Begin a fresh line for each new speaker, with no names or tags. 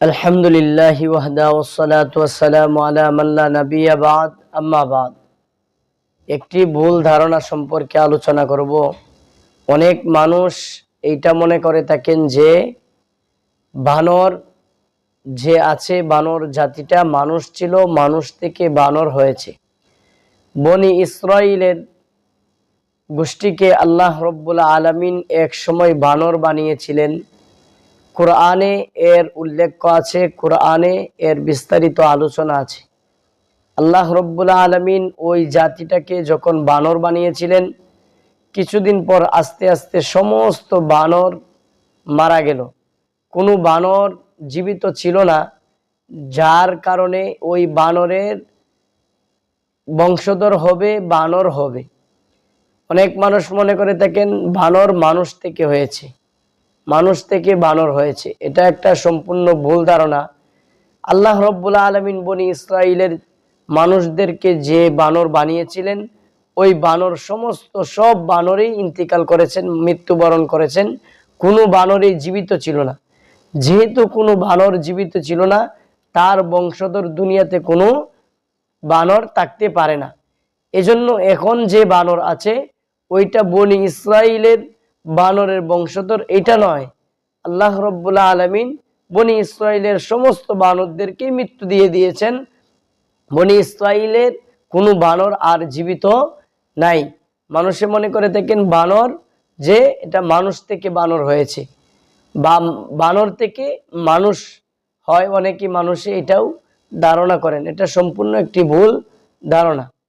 আলহামদুলিল্লাহ ওয়াহদা ওসালাতাম আলা মাল্লা নবিয়াবাদ আম্মাবাদ একটি ভুল ধারণা সম্পর্কে আলোচনা করব। অনেক মানুষ এইটা মনে করে থাকেন যে, বানর যে আছে, বানর জাতিটা মানুষ ছিল, মানুষ থেকে বানর হয়েছে। বনি ইসরাইলের গোষ্ঠীকে আল্লাহ রব্বুল আলমিন এক সময় বানর বানিয়েছিলেন। কোরআনে এর উল্লেখ আছে, কোরআনে এর বিস্তারিত আলোচনা আছে। আল্লাহ রব্বুল্লা আলমিন ওই জাতিটাকে যখন বানর বানিয়েছিলেন, কিছুদিন পর আস্তে আস্তে সমস্ত বানর মারা গেল। কোনো বানর জীবিত ছিল না, যার কারণে ওই বানরের বংশধর হবে, বানর হবে। অনেক মানুষ মনে করে থাকেন, বানর মানুষ থেকে হয়েছে। মানুষ থেকে বানর হয়েছে। এটা একটা সম্পূর্ণ ভুল ধারণা। আল্লাহ রব্বুল্লা আলমিন বনি ইসরায়েলের মানুষদেরকে যে বানর বানিয়েছিলেন, ওই বানর সমস্ত সব বানরেই ইন্তিকাল করেছেন, মৃত্যুবরণ করেছেন। কোনো বানরই জীবিত ছিল না। যেহেতু কোনো বানর জীবিত ছিল না, তার বংশধর দুনিয়াতে কোনো বানর থাকতে পারে না। এজন্য এখন যে বানর আছে, ওইটা বনি ইসরায়েলের বানরের বংশধর এটা নয়। আল্লাহ রব্বুল্লা আলমিন বনি ইসরায়েলের সমস্ত বানরদেরকে মৃত্যু দিয়ে দিয়েছেন। বনি ইসরায়েলের কোনো বানর আর জীবিত নাই। মানুষে মনে করে থাকেন বানর যে এটা মানুষ থেকে বানর হয়েছে। বা বানর থেকে মানুষ হয় অনেকে মানুষে এটাও ধারণা করেন। এটা সম্পূর্ণ একটি ভুল ধারণা।